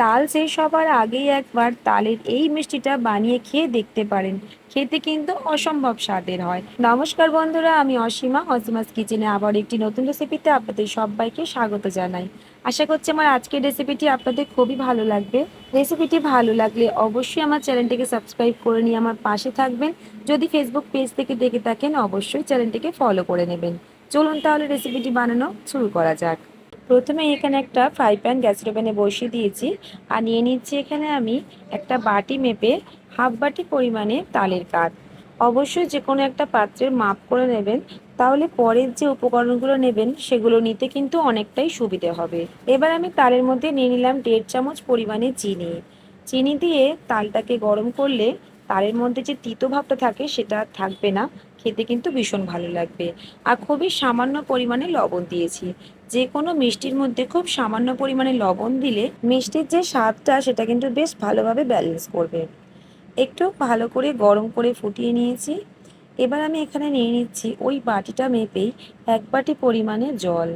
তাল শেষ সবার আগেই একবার তালের এই মিষ্টিটা বানিয়ে খেয়ে দেখতে পারেন। খেতে কিন্তু অসম্ভব স্বাদের হয়। নমস্কার বন্ধুরা, আমি অসীমা, অসীমাস কিচেনে আবার একটি নতুন রেসিপিতে আপনাদের সবাইকে স্বাগত জানাই। আশা করছি আমার আজকের রেসিপিটি আপনাদের খুবই ভালো লাগবে। রেসিপিটি ভালো লাগলে অবশ্যই আমার চ্যানেলটিকে সাবস্ক্রাইব করে নিয়ে আমার পাশে থাকবেন। যদি ফেসবুক পেজ থেকে দেখে থাকেন, অবশ্যই চ্যানেলটিকে ফলো করে নেবেন। চলুন তাহলে রেসিপিটি বানানো শুরু করা যাক। প্রথমে এখানে একটা ফ্রাই প্যান গ্যাসের ওভেনে বসিয়ে দিয়েছি আর নিয়ে নিচ্ছি এখানে আমি একটা বাটি মেপে হাফ বাটি পরিমাণে তালের কাঠ। অবশ্যই যে কোনো একটা পাত্রের মাপ করে নেবেন, তাহলে পরের যে উপকরণগুলো নেবেন, সেগুলো নিতে কিন্তু অনেকটাই সুবিধে হবে। এবার আমি তালের মধ্যে নিয়ে নিলাম দেড় চামচ পরিমাণে চিনি। চিনি দিয়ে তালটাকে গরম করলে তালের মধ্যে যে তিতো ভাবটা থাকে, সেটা থাকবে না। খেতে কিন্তু ভীষণ ভালো লাগবে। আর খুবই সামান্য পরিমাণে লবণ দিয়েছি। যে কোনো মিষ্টির মধ্যে খুব সামান্য পরিমাণে লবণ দিলে মিষ্টির যে স্বাদটা সেটা কিন্তু বেশ ভালোভাবে ব্যালেন্স করবে। একটু ভালো করে গরম করে ফুটিয়ে নিয়েছি। এবার আমি এখানে নিয়ে নিচ্ছি ওই বাটিটা মেপেই এক বাটি পরিমাণে জল।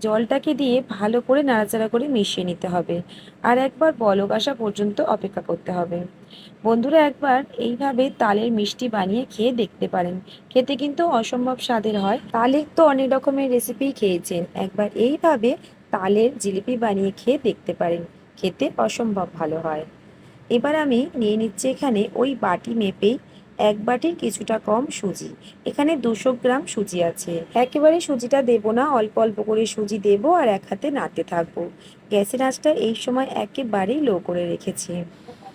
জলটাকে দিয়ে ভালো করে নাড়াচাড়া করে মিশিয়ে নিতে হবে। আর একবার বলক আসা পর্যন্ত অপেক্ষা করতে হবে। বন্ধুরা, একবার এইভাবে তালের মিষ্টি বানিয়ে খেয়ে দেখতে পারেন। খেতে কিন্তু অসম্ভব স্বাদের হয়। তালের তো অনেক রকমের রেসিপি খেয়েছেন। একবার এইভাবে তালের জিলিপি বানিয়ে খেয়ে দেখতে পারেন। খেতে অসম্ভব ভালো হয়। এবার আমি নিয়ে নিচ্ছি এখানে ওই বাটি মেপেই এক বাটির কিছুটা কম সুজি। এখানে দুশো গ্রাম সুজি আছে। একেবারে সুজিটা দেবো না, অল্প অল্প করে সুজি দেবো আর এক হাতে নাড়তে থাকব। গ্যাসের আঁচটা এই সময় একেবারেই লো করে রেখেছি।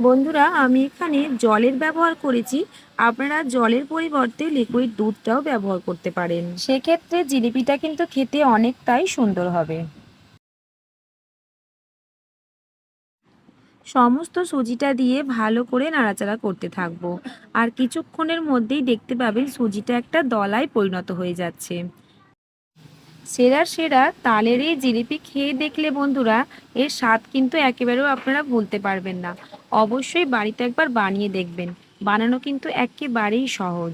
বন্ধুরা, আমি এখানে জলের ব্যবহার করেছি। আপনারা জলের পরিবর্তে লিকুইড দুধটাও ব্যবহার করতে পারেন। সেক্ষেত্রে জিলিপিটা কিন্তু খেতে অনেকটাই সুন্দর হবে। সমস্ত সুজিটা দিয়ে ভালো করে নাড়াচাড়া করতে থাকব। আর কিছুক্ষণের মধ্যেই দেখতে পাবেন সুজিটা একটা দলায় পরিণত হয়ে যাচ্ছে। সেরার সেরা তালের এই জিলিপি খেয়ে দেখলে বন্ধুরা, এর স্বাদ কিন্তু একেবারেও আপনারা ভুলতে পারবেন না। অবশ্যই বাড়িতে একবার বানিয়ে দেখবেন। বানানো কিন্তু একেবারেই সহজ।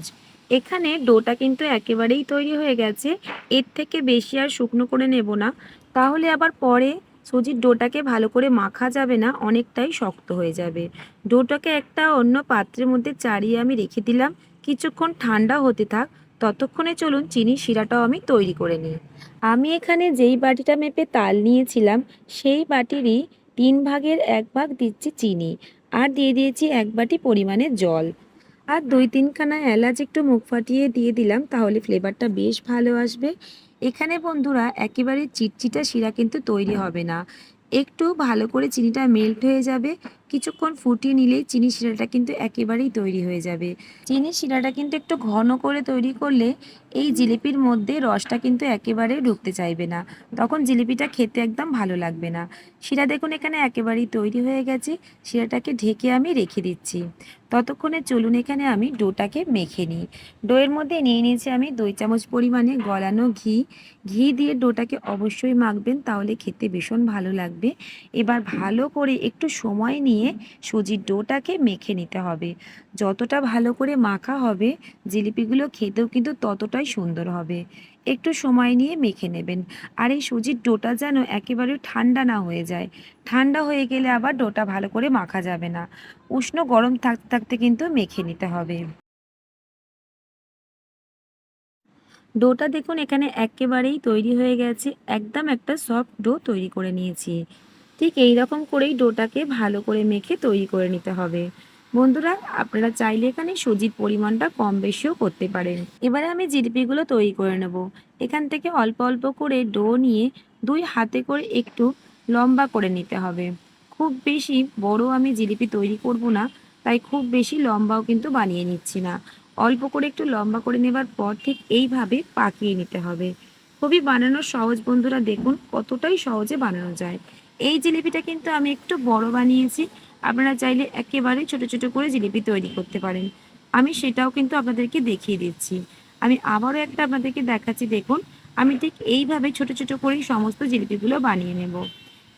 এখানে ডোটা কিন্তু একেবারেই তৈরি হয়ে গেছে। এর থেকে বেশি আর শুকনো করে নেব না। তাহলে আবার পরে সুজির ডোটাকে ভালো করে মাখা যাবে না, অনেকটাই শক্ত হয়ে যাবে। ডোটাকে একটা অন্য পাত্রের মধ্যে চাড়িয়ে আমি রেখে দিলাম। কিছুক্ষণ ঠান্ডা হতে থাক, ততক্ষণে চলুন চিনি শিরাটাও আমি তৈরি করে নিই। আমি এখানে যেই বাটিটা মেপে তাল নিয়েছিলাম, সেই বাটিরই তিন ভাগের এক ভাগ দিচ্ছি চিনি আর দিয়ে দিয়েছি এক বাটি পরিমাণে জল। আর দুই তিনখানা এলাচ একটু মুখ ফাটিয়ে দিয়ে দিলাম, তাহলে ফ্লেভারটা বেশ ভালো আসবে। এখানে বন্ধুরা, একেবারে চিটচিটা শিরা কিন্তু তৈরি হবে না। একটু ভালো করে চিনিটা মেল্ট হয়ে যাবে। কিছুক্ষণ ফুটিয়ে নিলেই চিনি শিরাটা কিন্তু একেবারেই তৈরি হয়ে যাবে। চিনি শিরাটা কিন্তু একটু ঘন করে তৈরি করলে এই জিলিপির মধ্যে রসটা কিন্তু একেবারে ঢুকতে চাইবে না। তখন জিলিপিটা খেতে একদম ভালো লাগবে না। শিরা দেখুন এখানে একেবারেই তৈরি হয়ে গেছে। শিরাটাকে ঢেকে আমি রেখে দিচ্ছি। ততক্ষণে চলুন এখানে আমি ডোটাকে মেখে নিই। ডোয়ের মধ্যে নিয়ে নিয়েছি আমি দুই চামচ পরিমাণে গলানো ঘি। ঘি দিয়ে ডোটাকে অবশ্যই মাখবেন, তাহলে খেতে ভীষণ ভালো লাগবে। এবার ভালো করে একটু সময় নিয়ে সুজির ডোটাকে মেখে নিতে হবে। যতটা ভালো করে মাখা হবে, জিলিপিগুলো খেতেও কিন্তু ততটাই সুন্দর হবে। একটু সময় নিয়ে মেখে নেবেন। আর এই সুজির ডোটা যেন একেবারে ঠান্ডা না হয়ে যায়। ঠান্ডা হয়ে গেলে আবার ডোটা ভালো করে মাখা যাবে না। উষ্ণ গরম থাকতে থাকতে কিন্তু মেখে নিতে হবে। ডোটা দেখুন এখানে একেবারেই তৈরি হয়ে গেছে। একদম একটা সফট ডো তৈরি করে নিয়েছি। ঠিক এই রকম করেই ডোটাকে ভালো করে মেখে তৈরি করে নিতে হবে। বন্ধুরা, আপনারা চাইলে এখানে সুজির পরিমাণটা কম বেশিও করতে পারেন। এবারে আমি জিলিপিগুলো তৈরি করে নেব। এখান থেকে অল্প অল্প করে ডো নিয়ে দুই হাতে করে একটু লম্বা করে নিতে হবে। খুব বেশি বড় আমি জিলিপি তৈরি করব না, তাই খুব বেশি লম্বাও কিন্তু বানিয়ে নিচ্ছি না। অল্প করে একটু লম্বা করে নেবার পর ঠিক এইভাবে পাকিয়ে নিতে হবে। খুবই বানানো সহজ বন্ধুরা দেখুন কতটাই সহজে বানানো যায়। এই জিলিপিটা কিন্তু আমি একটু বড় বানিয়েছি। আপনারা চাইলে একেবারে ছোট ছোট করে জিলিপি তৈরি করতে পারেন। আমি সেটাও কিন্তু আপনাদেরকে দেখিয়ে দিচ্ছি। আমি আবারও একটা আপনাদেরকে দেখাচ্ছি, দেখুন। আমি ঠিক এইভাবে ছোট ছোট করেই সমস্ত জিলিপিগুলো বানিয়ে নেব।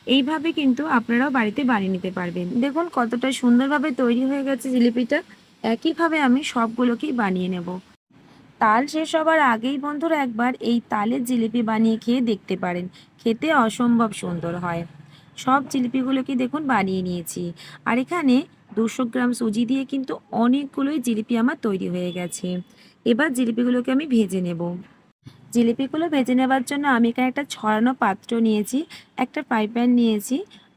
এইভাবে কিন্তু আপনারাও বাড়িতে বানিয়ে নিতে পারবেন। দেখুন কতটা সুন্দরভাবে তৈরি হয়ে গেছে জিলিপিটা। একইভাবে আমি সবগুলোকেই বানিয়ে নেব। তাল শেষ হবার আগেই বন্ধুরা একবার এই তালের জিলিপি বানিয়ে খেয়ে দেখতে পারেন। খেতে অসম্ভব সুন্দর হয়। সব জিলিপিগুলোকে দেখুন বানিয়ে নিয়েছি। আর এখানে দুশো গ্রাম সুজি দিয়ে কিন্তু অনেকগুলোই জিলিপি আমার তৈরি হয়ে গেছে। এবার জিলিপিগুলোকে আমি ভেজে নেব। জিলিপিগুলো ভেজে নেবার জন্য আমি এখানে একটা ছড়ানো পাত্র নিয়েছি, একটা ফ্রাই প্যান নিয়েছি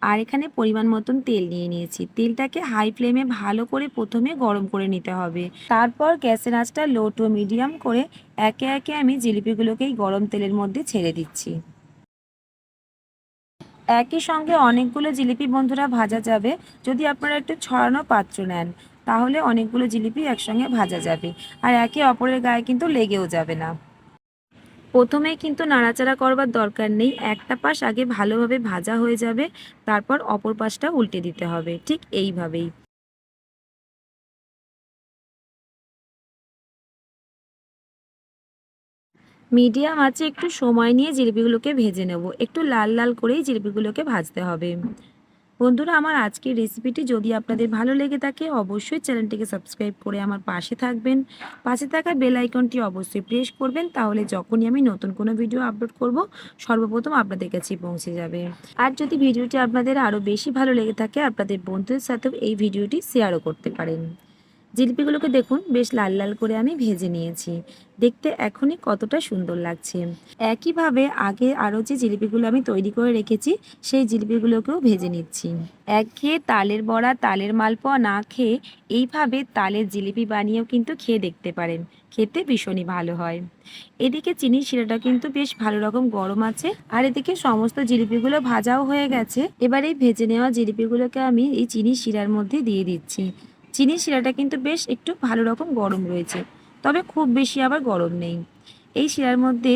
আর এখানে পরিমাণ মতন তেল নিয়ে নিয়েছি। তেলটাকে হাই ফ্লেমে ভালো করে প্রথমে গরম করে নিতে হবে। তারপর গ্যাসের আঁচটা লো টু মিডিয়াম করে একে একে আমি জিলিপিগুলোকে এই গরম তেলের মধ্যে ছেড়ে দিচ্ছি। একই সঙ্গে অনেকগুলো জিলিপি বন্ধুরা ভাজা যাবে। যদি আপনারা একটু ছড়ানো পাত্র নেন, তাহলে অনেকগুলো জিলিপি একসঙ্গে ভাজা যাবে। আর একে অপরের গায়ে কিন্তু লেগেও যাবে না। প্রথমে কিন্তু নাড়াচাড়া করবার দরকার নেই। একটা পাশ আগে ভালোভাবে ভাজা হয়ে যাবে, তারপর অপর পাশটা উল্টে দিতে হবে। ঠিক এইভাবেই। মিডিয়াম আছে, একটু সময় নিয়ে জিলিপিগুলোকে ভেজে নেব। একটু লাল লাল করেই জিলিপিগুলোকে ভাজতে হবে। বন্ধুরা, আমার আজকের রেসিপিটি যদি আপনাদের ভালো লেগে থাকে, অবশ্যই চ্যানেলটিকে সাবস্ক্রাইব করে আমার পাশে থাকবেন। পাশে থাকা বেল আইকনটি অবশ্যই প্রেস করবেন, তাহলে যখনই আমি নতুন কোনো ভিডিও আপলোড করব, সর্বপ্রথম আপনাদের কাছে পৌঁছে যাবে। আর যদি ভিডিওটি আপনাদের আরও বেশি ভালো লেগে থাকে, আপনাদের বন্ধুদের সাথেও এই ভিডিওটি শেয়ারও করতে পারেন। জিলিপিগুলোকে দেখুন, বেশ লাল লাল করে আমি ভেজে নিয়েছি। দেখতে এখনই কতটা সুন্দর লাগছে। একইভাবে আগে আরও যে জিলিপিগুলো আমি তৈরি করে রেখেছি, সেই জিলিপিগুলোকেও ভেজে নিচ্ছি। এক খেয়ে তালের বড়া, তালের মালপোয়া না খেয়ে এইভাবে তালের জিলিপি বানিয়েও কিন্তু খেয়ে দেখতে পারেন। খেতে ভীষণই ভালো হয়। এদিকে চিনির শিরাটা কিন্তু বেশ ভালো রকম গরম আছে, আর এদিকে সমস্ত জিলিপিগুলো ভাজাও হয়ে গেছে। এবার এই ভেজে নেওয়া জিলিপিগুলোকে আমি এই চিনির শিরার মধ্যে দিয়ে দিচ্ছি। চিনির শিরাটা কিন্তু বেশ একটু ভালো রকম গরম রয়েছে, তবে খুব বেশি আবার গরম নেই। এই শিরার মধ্যে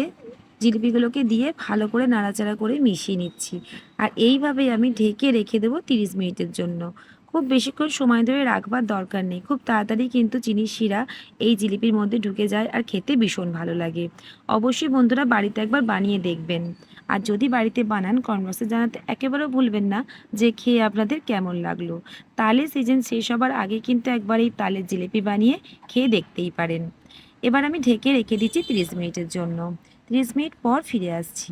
জিলিপিগুলোকে দিয়ে ভালো করে নাড়াচাড়া করে মিশিয়ে নিচ্ছি, আর এইভাবেই আমি ঢেকে রেখে দেবো তিরিশ মিনিটের জন্য। খুব বেশিক্ষণ সময় ধরে রাখবার দরকার নেই, খুব তাড়াতাড়ি কিন্তু চিনির শিরা এই জিলিপির মধ্যে ঢুকে যায় আর খেতে ভীষণ ভালো লাগে। অবশ্যই বন্ধুরা বাড়িতে একবার বানিয়ে দেখবেন। আর যদি বাড়িতে বানান কনভার্সে জানাতে একেবারেও ভুলবেন না যে খেয়ে আপনাদের কেমন লাগল। তালের সিজন শেষ হবার আগে কিন্তু একবার এই তালের জিলিপি বানিয়ে খেয়ে দেখতেই পারেন। এবার আমি ঢেকে রেখে দিচ্ছি তিরিশ মিনিটের জন্য। তিরিশ মিনিট পর ফিরে আসছি।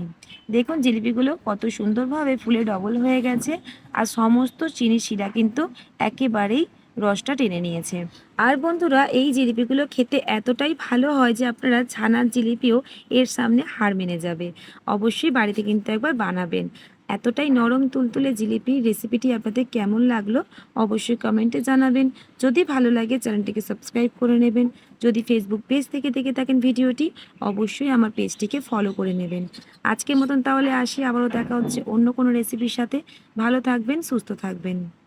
দেখুন জিলিপিগুলো কত সুন্দরভাবে ফুলে ডবল হয়ে গেছে আর সমস্ত চিনি শিরা কিন্তু একেবারেই রসটা টেনে নিয়েছে। আর বন্ধুরা, এই জিলিপিগুলো খেতে এতটাই ভালো হয় যে আপনারা ছানার জিলিপিও এর সামনে হার মেনে যাবে। অবশ্যই বাড়িতে কিন্তু একবার বানাবেন। এতটাই নরম তুলতুলে জিলিপি রেসিপিটি আপনাদের কেমন লাগল অবশ্যই কমেন্টে জানাবেন। যদি ভালো লাগে, চ্যানেলটিকে সাবস্ক্রাইব করে নেবেন। যদি ফেসবুক পেজ থেকে দেখে থাকেন ভিডিওটি, অবশ্যই আমার পেজটিকে ফলো করে নেবেন। আজকের মতন তাহলে আসি। আবারও দেখা হচ্ছে অন্য কোনো রেসিপির সাথে। ভালো থাকবেন, সুস্থ থাকবেন।